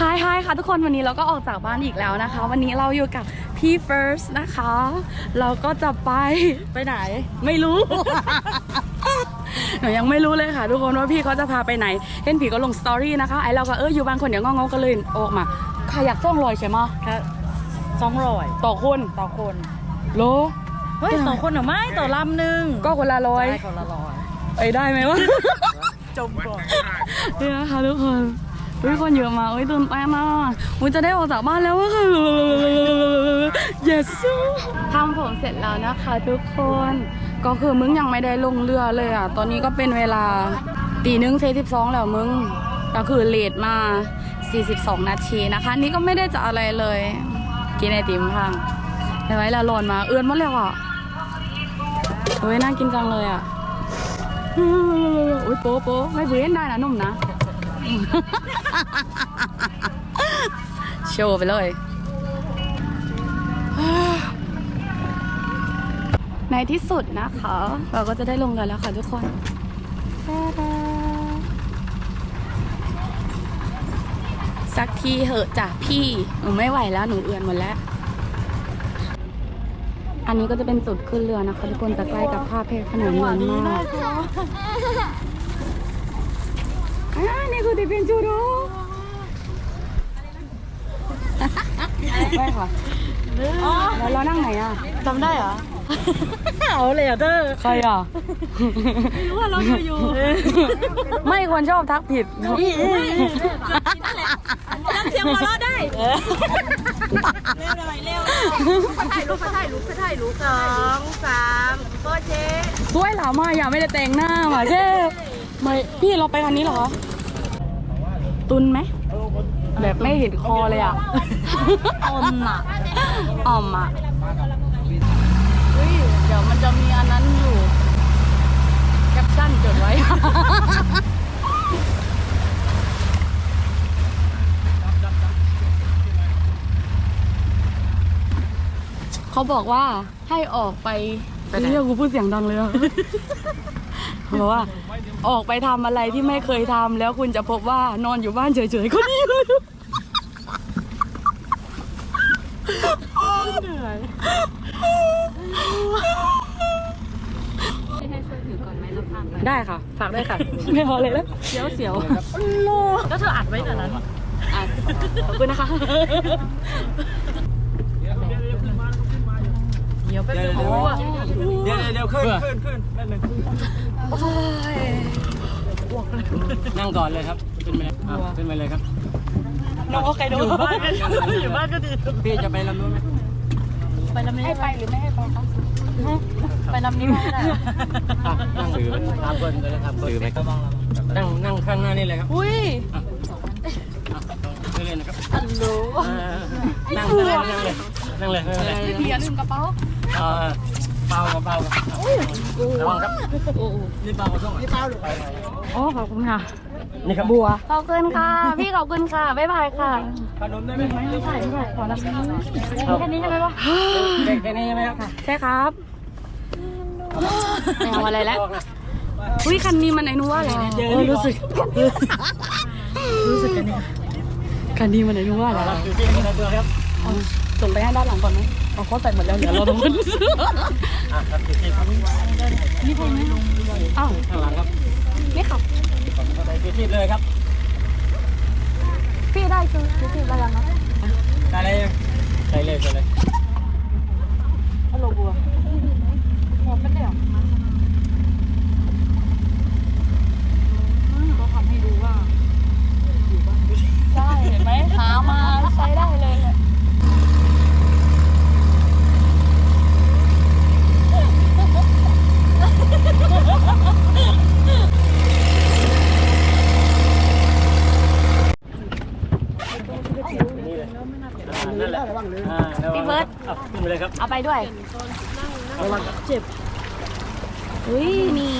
ฮายฮายค่ะทุกคนวันนี้เราก็ออกจากบ้านอีกแล้วนะคะ วันนี้เราอยู่กับพี่ First นะคะ เราก็จะไปไปไหน ไม่รู้ หนูยังไม่รู้เลยค่ะ ทุกคนว่าพี่เขาจะพาไปไหน เห็นผีก็ลงสตอรี่นะคะไอเราก็เอออยู่บ้านคนเดียวงงๆก็เลยออกมาใครอยากส่งรอยใช่ไหมะแค่สองร้อยต่อคนต่อคนโลเฮ้ยต่อคนเหรอไม่ต่อลำหนึ่งก็คนละร้อยได้คนละร้อยไปได้ไหมวะจมก่อนนี่นะคะทุกคน ทุกคนเยอะมากเอ้ยตื่นเต้นมากมุนจะได้ออกจากบ้านแล้วอะค่ะ yes ทำผมเสร็จแล้วนะคะทุกคน ก็คือมึงยังไม่ได้ลงเรือเลยอะ ตอนนี้ก็เป็นเวลาตีหนึ่งเซสิบสองแล้วมึง ก็คือเลทมา 42 นาทีนะคะ นี่ก็ไม่ได้จะอะไรเลย กินไอติมพังแต่ไว้ละหล่นมา เอื้อนหมดแล้วอะเฮ้ยน่ากินจังเลยอะอุ้ยโป๊ะโป๊ะไม่เว้นได้นะนุ่มนะ โชว์ไปเลยในที่สุดนะคะ เราก็จะได้ลงกันแล้วค่ะทุกคนตาดาสักทีเหอะจ้ะพี่ หนูไม่ไหวแล้วหนูเอือนหมดแล้ว อันนี้ก็จะเป็นจุดขึ้นเรือนะคะ ทุกคนจะใกล้กับท่าเพชรขนมเมืองมาก อ่านี่คือติเป็นจูโร่ไม่ค่ะแล้วเรานั่งไหนอะจำได้เหรอเอาเลยเหรอเธอใครอะไม่รู้ว่าเราอยู่ไม่ควรชอบทักผิดจำเสียงหัวเราะได้เร็วเลยเร็วถ่ายรูปถ่ายรูปถ่ายรูปสองสามโอเคด้วยเหรอมาอย่าไม่ได้แต่งหน้ามาเช่ไม่พี่เราไปคันนี้เหรอ ตุนไหม แบบไม่เห็นคอเลยอะอมอะอ่อมอะเฮ้ยเดี๋ยวมันจะมีอันนั้นอยู่ แคปชั่นจดไว้ เขาบอกว่าให้ออกไปเรียกกูพูดเสียงดังเลยอะ บอกว่าออกไปทำอะไรที่ไม่เคยทำแล้วคุณจะพบว่านอนอยู่บ้านเฉยๆก็ดีเลยเหนื่อยได้ค่ะ ฝากด้วยค่ะ ไม่พอเลยแล้วเสียวเสียวโลแล้วเธออัดไว้แต่นั้นอะขอบคุณนะคะเดี๋ยวไปดูอ๋ออะเดี๋ยวเดี๋ยวขึ้นขึ้นขึ้นนั่นหนึ่ง นั่งก่อนเลยครับขึ้นไปเลยอะขึ้นไปเลยครับ น้องโอเคดูอยู่บ้านก็ดีอยู่บ้านก็ดีพี่จะไปลำนู้นไหมไปลำนี้ให้ไปหรือไม่ให้ไปคะไปลำนี้ไม่ได้อะนั่งถือทำเพิ่นเลยครับถือไหมครับนั่งนั่งข้างหน้านี่เลยครับอุ้ยขึ้นเลยนะครับอันรู้อ่านั่งเลยนั่งเลยนั่งเลยนั่งเลยพี่อย่าลืมกระเป๋า อ่าเบากับเบากับระวังครับนี่เบากับต้องนี่เบาหรือโอ้ขอบคุณค่ะ นี่ครับบัวขอบคุณค่ะ พี่ขอบคุณค่ะ บ๊ายบายค่ะขนมได้ไหมไม่ใช่ไม่ใช่ขอนะคะแค่นี้ใช่ไหมวะแค่นี้ใช่ไหมครับใช่ครับไม่เอาอะไรแล้วอุ้ยคันนี้มันไอ้นู้ว่าเหรอเออรู้สึก รู้สึกกันนี่คันนี้มันไอ้นู้ว่าเหรอ รับอยู่ที่คนละตัวครับเอาส่งไปให้ด้านหลังก่อนไหมเอาเขาใส่หมดแล้วเหลือเราตรงนั้นอะรับอยู่ที่ครับนี่ใช่ไหมอ้าวข้างหลังครับนี่ค่ะใส่ที่เลยครับ พี่ได้คือคืออะไรนะได้เลยใส่เลยใส่เลย ฮัลโหลบัวหอมเป็นเดี่ยวเขาทำให้ดูว่าใช่เห็นไหมหามาใช้ได้เลยเนี่ย นี่เลยอ่านั่นแหละอ่าระวัง พี่ เบิร์ตอะขึ้นไปเลยครับเอาไปด้วยระวังครับเจ็บอุ้ยนี่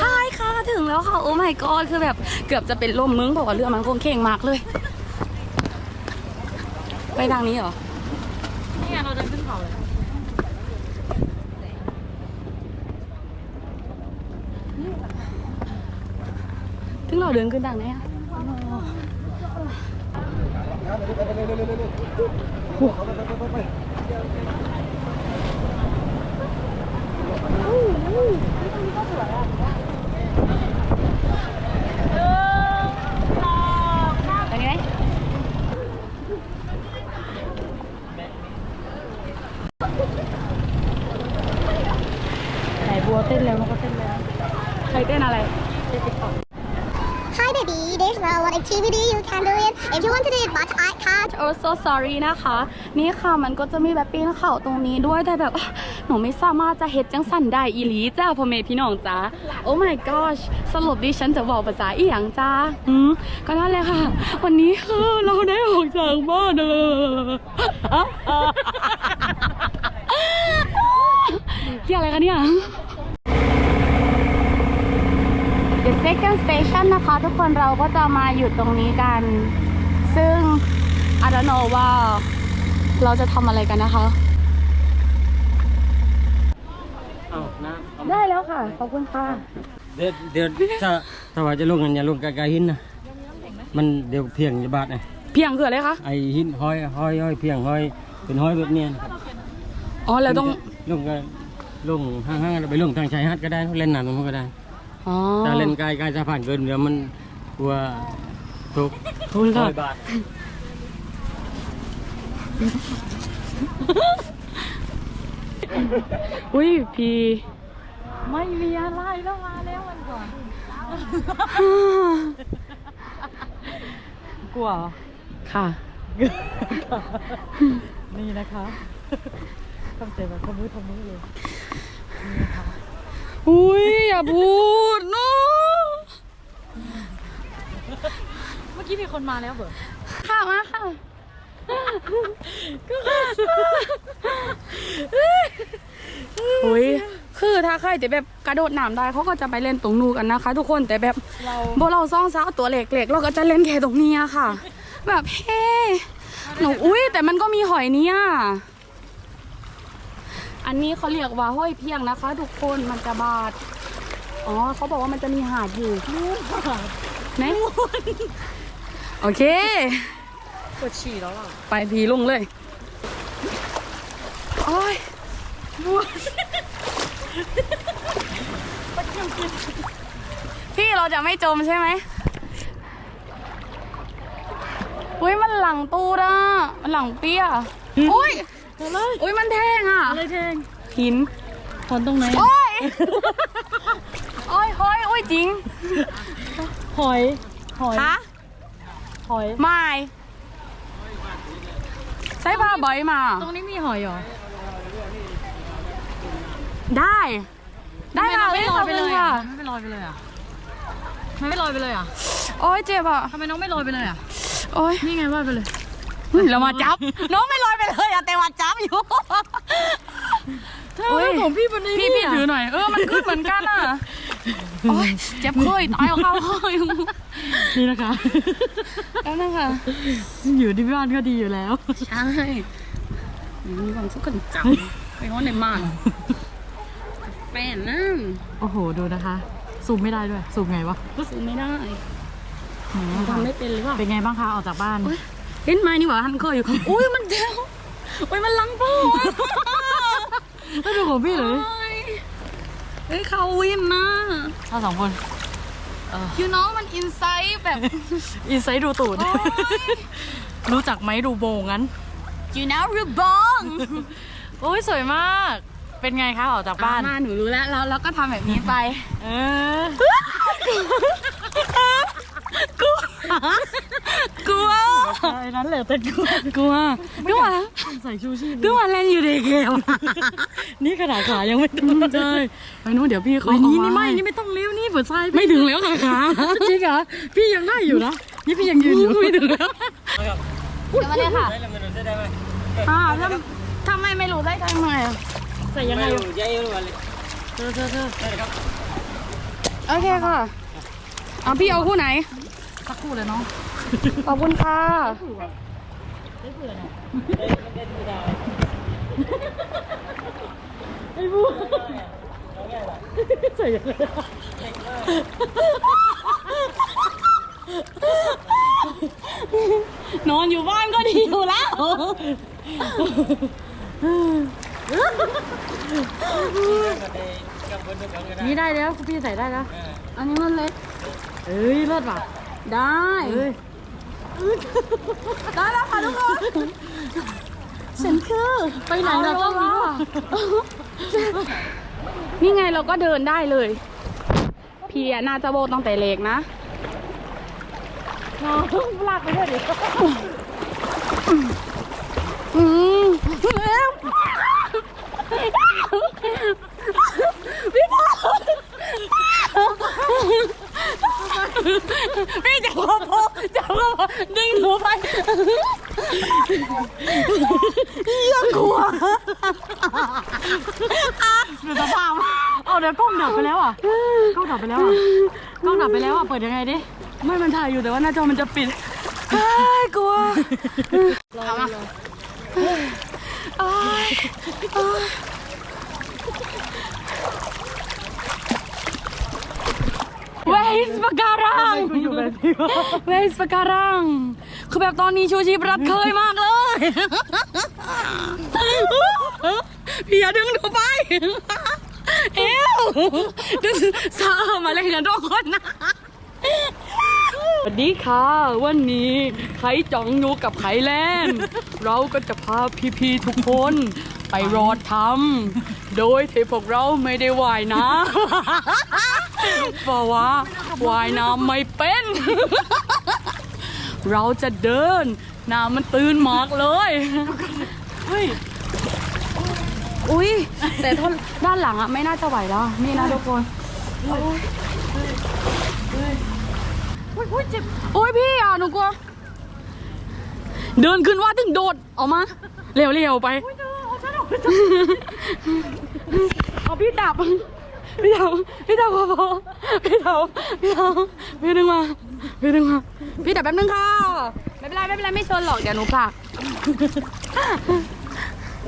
ใช่ค่ะถึงแล้วค่ะ โอ้ my god คือแบบเกือบจะเป็นลมมึงบอกว่าเรือมันคงเข่งมากเลย ไปทางนี้เหรอ นี่ไงเราเดินขึ้นเขาเลย อ ซึ่งเราเดินขึ้นทางไหนอ activity you can do it if you want to do it, but I can't. oh so sorry นะคะ นี่ค่ะมันก็จะมีแบบปีนเขาตรงนี้ด้วยแต่แบบหนูไม่สามารถจะเฮ็ดจังสันได้อีหลีจ้าพ่อเมพี่น้องจ้า oh my gosh สรุปดิฉันจะบอกภาษาอีหยังจ้าอืมก็นั่นแหละค่ะ วันนี้คือเราได้ออกจากบ้านเลยเกี่ยอะไรกันเนี่ย The second station นะคะทุกคนเราก็จะมาหยุดตรงนี้กัน ซึ่ง I don't know ว่าเราจะทำอะไรกันนะคะ เอาน้ได้แล้วค่ะ ขอบคุณค่ะำเดี๋ยวเดี๋ยวถ้าถ้าว่าจะลงกันอย่าลงใกล้ๆหินนะมันเดี๋ยวเพียงจะบาดไงเพียงคืออะไรคะ ไอหินห้อยห้อยห้อยเพียงห้อยเป็นห้อยแบบเนี้ยนะครับอ๋อเราต้องลงก็ลงห้างๆไปลงทางชายหาดก็ได้เล่นน้ำตรงนู้นก็ได้ อ๋อถ้าเล่นไกลไกลสะพานเกินเดี๋ยวมันกลัวทุกขอบคุณค่ะร้อยบาทอุ้ยพีไม่มีอะไรแล้วมาแล้ววันก่อนกลัวเหรอค่ะ นี่นะคะทำเสียงแบบทำมือทำมือเลย อุ้ยอย่าพูดเนาะเมื่อกี้มีคนมาแล้วเหรอค่ะมาค่ะอุ้ยคือถ้าใครจะแบบกระโดดน้ำได้เขาก็จะไปเล่นตรงนู้นกันนะคะ ทุกคนแต่แบบเราโบเราซ่องสาวตัวเล็กๆเราก็จะเล่นแค่ตรงนี้อะค่ะ แบบเฮ้หนูอุ้ยแต่มันก็มีหอยเนี่ย อันนี้เขาเรียกว่าห้อยเพียงนะคะ ทุกคนมันจะบาดอ๋อเขาบอกว่ามันจะมีหาดอยู่ไหนโอเคปวดฉี่แล้วอะไปพีลงเลยโอ้ยพี่เราจะไม่จมใช่ไหมอุ้ยมันหลังตูดอะมันหลังเปี้ยอุ้ย อะไรอุ้ยมันแทงอะอะไรแทงหินถอนตรงไหนโอ้ยโอ้ยโอ้ยโอ้ยจริง หอย หอย ฮะ หอย ไม่ใช้ผ้าใบมา ตรงนี้มีหอยเหรอ ได้ ได้ค่ะไม่ลอยไปเลยค่ะอะไม่ลอยไปเลยอะไม่ลอยไปเลยอะ โอ้ยเจ็บอะทำไมน้องไม่ลอยไปเลยอะ โอ้ยนี่ไงว่ายไปเลย เรามาจับ น้องไม่ลอยไปเลยอะแต่ว่าจับอยู่เธอของพี่บนนี้พี่พี่ถือหน่อย เออมันขึ้นเหมือนกันอะโอ้ยเจ็บเคยตายเอาเข้าเคยนี่นะคะแล้วนั่นค่ะอยู่ที่บ้านก็ดีอยู่แล้ว ใช่มีความสุขกันจังไปง้อนในม่านแฟนนั่นโอ้โหดูนะคะซูมไม่ได้ด้วยซูมไงวะซื้อไม่ได้อืมทำไม่เป็นหรือเปล่าเป็นไงบ้างคะออกจากบ้าน เห็นไหมนี่หว่าฮันเคยอยู่อุ้ยมันเจ้าอุ้ยมันลังพ่อแล้วดูของพี่เลยเฮ้ยเขาวินนะเราสองคน you know มันอินไซต์แบบ อินไซด์ดูตูดโอ๊ยรู้จักไหมดูโบงั้น you know รูบองโอ้ยสวยมาก เป็นไงคะออกจากบ้านมาหนูรู้แล้วแล้วเราก็ทำแบบนี้ไป เออ กลัวกลัวไอ้นั้นแหละแต่กูกลัวกลัวใส่ชูชีพกลัวแรงอยู่ในเกมนี่ขนาดขายังไม่ถึงใช่ไปนู้นเดี๋ยวพี่เขาโอ้ยนี่เอาานี่ไม่ให้นี่ไม่ต้องเลี้ยวนี่เปิดไส้ไม่ถึงแล้วค่ะขาจริงเหรอพี่ยังได้อยู่นะนี่พี่ยังยืนอยู่ไม่ถึงแล้วเดี๋ยวมาเลยค่ะได้แล้วมันได้ไหมอ่าถ้าถ้าไม่ไม่รู้ได้ทำไงอะใส่ยังไงไม่รู้ใจรู้อะไรเธอเธอเธอได้เลยครับโอเคค่ะเอาพี่เอาคู่ไหน สักครู่เลยเน้องขอบคุณค่ะไอ้บูใส่ยังไงนอนอยู่บ้านก็ดีอยู่แล้วนี่ได้แล้วพี่ใส่ได้แล้ว อันนี้มันเล็ก เอ้ยเลิศว่ะ ได้ ได้แล้วค่ะทุกคนฉันคือไปไหนเราต้องมีด้วยนี่ไงเราก็เดินได้เลย พี่อะน่าจะโบกตั้งแต่เล็กนะน้องลากไปด้วยดิ อืมพี่พอพี่จับกระโปรงจับกระโปรงดึงหนูไปเยี่ยกลัว ดูสภาพเอาเดี๋ยวกล้องดับไปแล้วอะกล้องดับไปแล้วอะกล้องดับไปแล้วอะเปิดยังไงดิ ไม่มันถ่ายอยู่แต่ว่าหน้าจอมันจะปิดเฮ้ยกลัวเอามาโอ๊ยโอ๊ย Where is ปะการัง Where is ปะการังคือแบบตอนนี้ชูชีพรัดเคยมากเลย พี่อย่าดึงหนูไป เอวดึงสาวมาเล่นกันทุกคนนะ สวัสดีค่ะ วันนี้ไข่จ่องอยู่กับไข่แลนด์ เราก็จะพาพี่ๆทุกคนไปรอดทำโดยที่พวกเราไม่ได้ว่ายน้ำเพราะว่าว่ายน้ำไม่เป็น เราจะเดิน น้ำมันตื้นมากเลยเฮ้ยอุ้ยแต่ท่อนด้านหลังอะไม่น่าจะไหวแล้ว นี่นะทุกคน โอ้ยพี่อะหนูกลัว เดินขึ้นว่าถึงโดดออกมา เร็วๆไปเอาพี่จับ พี่จับพี่จับพอพอพี่จับพี่จับพี่ดึงมา พี่ดึงมา พี่จับแป๊บนึงค่ะ ไม่เป็นไรไม่เป็นไรไม่ชนหรอกเดี๋ยวหนูผลัก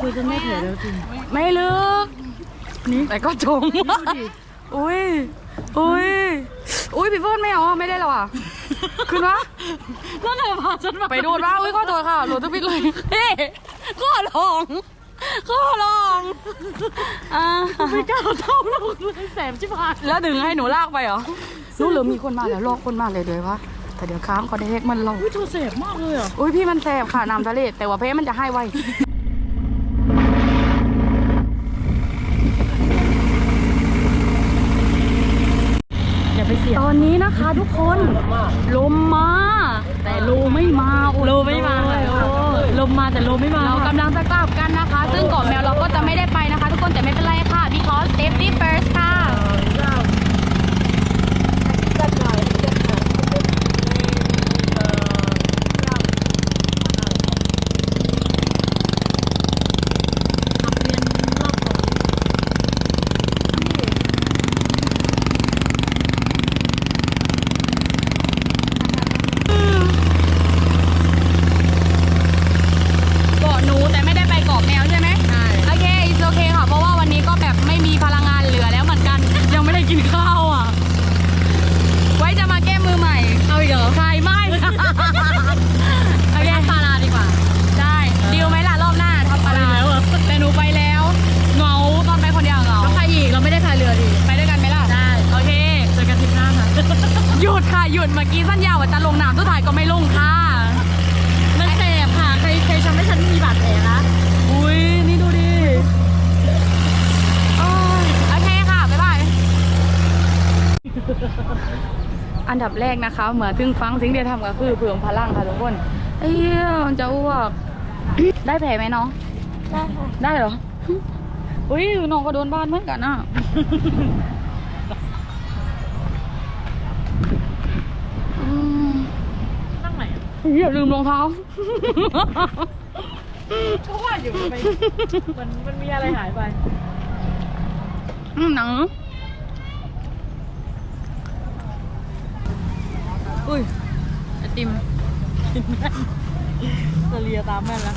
คือจะไม่เถอะแล้วจริง ไม่ลึก นี่แต่ก็จมอุ้ยอุ้ย อุ้ยพี่เฟิร์นไม่เอาอะไม่ได้แล้วอะขึ้นวะแล้วเธอพาฉันมาไปดูดว่าอุ้ยขอโทษค่ะโหลดทุกปิดเลยเฮ้ข้อลองข้อลองอ่าไม่กล้าเท่าลูกเลยแสบชิบหายแล้วดึงให้หนูลากไปเหรอรู้หรือมีคนมาแล้วลอกคนมาเลยเลยวะแต่เดี๋ยวค้างคอนเทกมันเราอุ้ยเธอแสบมากเลยอะอุ้ยพี่มันแสบค่ะน้ำทะเลแต่ว่าเพมันจะให้ไวอย่าไปเสีย ตอนนี้นะคะทุกคนลมมา แต่โลไม่มาอดโลไม่มาเลยโอ้ลมมาแต่โลไม่มา เรากำลังจะกลับกันนะคะ ซึ่งเกาะแมวเราก็จะไม่ได้ไปนะคะ ทุกคนแต่ไม่เป็นไรค่ะ because safety first ค่ะ เกาะหนูแต่ไม่ได้ไปเกาะแมวใช่ไหมใช่โอเค it's okay ค่ะ เพราะว่าวันนี้ก็แบบไม่มีพลังงานเหลือแล้วเหมือนกัน ยังไม่ได้กินข้าวอะ ไว้จะมาแก้มือใหม่ เอาอีกเหรอใช่ไม่ โอเคปาลาดีกว่า ได้ดีลไหมล่ะรอบหน้าทำปาลาแต่หนูไปแล้วเหงาตอนไปคนเดียวเหงา แล้วใครอีกเราไม่ได้พายเรือดิ ไปด้วยกันไหมล่ะ ได้ โอเค เจอกันทริปหน้าค่ะ หยุดค่ะ หยุดเมื่อกี้สัญญาว่าจะลงน้ำสุดท้ายก็ไม่ลงค่ะ มันแสบค่ะ ใครใครทำให้ฉันมีบาดแผลนะ อุ้ยนี่ดูดิโอ้ยโอเคค่ะ บ๊ายบาย อันดับแรกนะคะ เหมือนถึงฟังสิ่งที่ทำก็คือเพิ่มพลังค่ะทุกคนเอ้ยมันจะอ้วก ได้แผลไหมน้อง ได้ค่ะ ได้เหรอ อุ้ยน้องก็โดนบ้านเหมือนกันอะอืมนั่งไหนอะอย่าลืมรองเท้าเพราะว่าอยู่ไปมันมันมีอะไรหายไปอืมหนัง อุ้ยไอติมเธอเลียตามแม่นแล้ว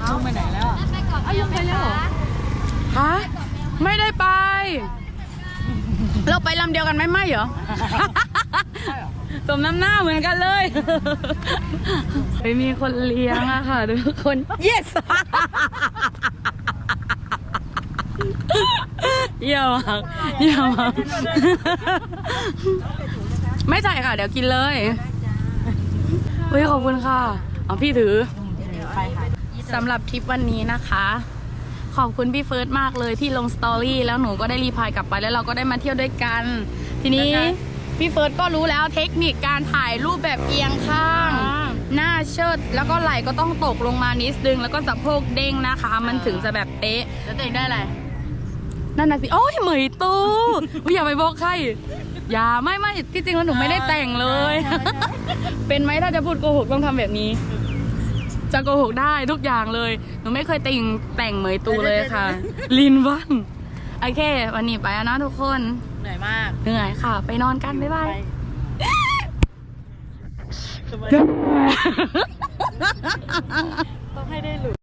เอาไปไหนแล้วอะเอายังไปแล้วเหรอ ฮะไม่ได้ไป เราไปลำเดียวกันไหมไม่เหรอ สมน้ำหน้าเหมือนกันเลยไม่มีคนเลี้ยงอะค่ะทุกคน yes เยี่ยมมากเยี่ยมมากไม่จ่ายค่ะ เดี๋ยวกินเลยเฮ้ยขอบคุณค่ะเอาพี่ถือสำหรับทริปวันนี้นะคะ ขอบคุณพี่เฟิร์สมากเลยที่ลงสตอรี่แล้วหนูก็ได้รีพลายกลับไปแล้วเราก็ได้มาเที่ยวด้วยกัน ทีนี้พี่เฟิร์สก็รู้แล้วเทคนิคการถ่ายรูปแบบเอียงข้าง หน้าเชิด แล้วก็ไหล่ก็ต้องตกลงมานิดนึง แล้วก็สะโพกเด้งนะคะ มันถึงจะแบบเป๊ะแล้วตัวเองได้อะไร นั่นน่ะสิโอ้ยเหมยตูอุ๊ยอย่าไปบอกใครอย่าไม่ไม่ที่จริงแล้วหนูไม่ได้แต่งเลย เป็นไหมถ้าจะพูดโกหกต้องทำแบบนี้ จะโกหกได้ทุกอย่างเลย หนูไม่เคยแต่งแต่งเหมยตูเลยค่ะ ลินวันโอเค วันนี้ไปแล้วนะทุกคนเหนื่อยมากเหนื่อยค่ะ ไปนอนกันบ๊ายบายไป